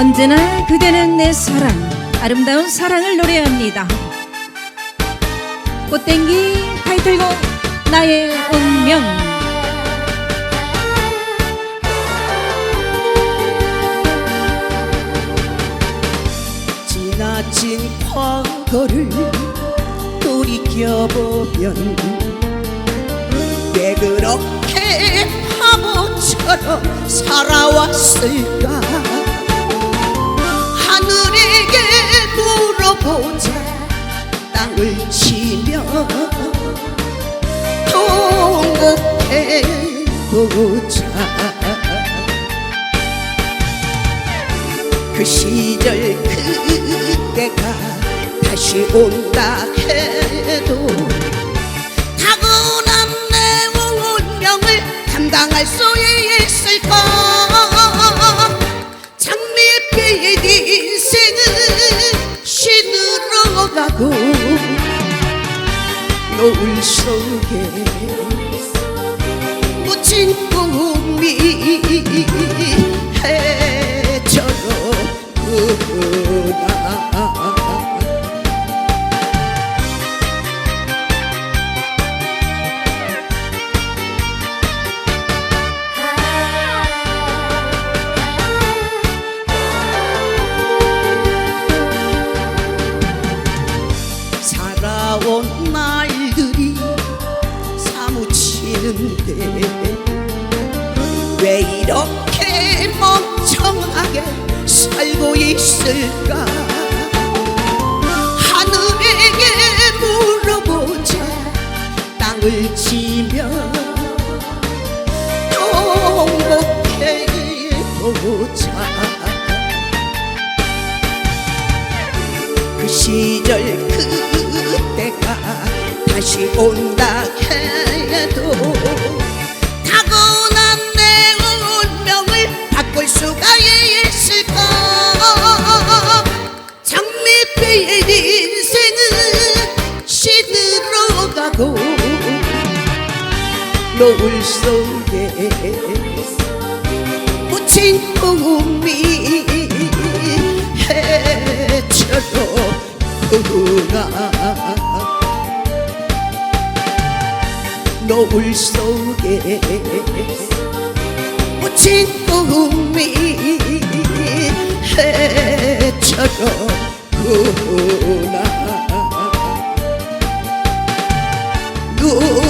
언제나 그대는 내 사랑 아름다운 사랑을 노래합니다. 꽃땡기 타이틀곡 나의 운명. 지나친 과거를 돌이켜보면 왜 그렇게 바보처럼 살아왔을까 물어보자 땅을 치며 통곡해보자. 그 시절 그때가 다시 온다 해도 타고난 내 운명을 감당할 수 있을까 노을 속에 묻힌 꿈이 해처럼 흐르나 살아온 날들이 사무치는데 왜 이렇게 멍청하게 살고 있을까? 하늘에게 물어보자. 땅을 치며 통곡해보자. 그 시절 그때가 다시 온다 해도 타고난 내 운명을 바꿀 수가 있을까? 장밋빛 인생은 시들어 가고 노을 속에 묻힌 꿈이 해처럼 흐르나 노을 속에 묻힌 꿈이 눈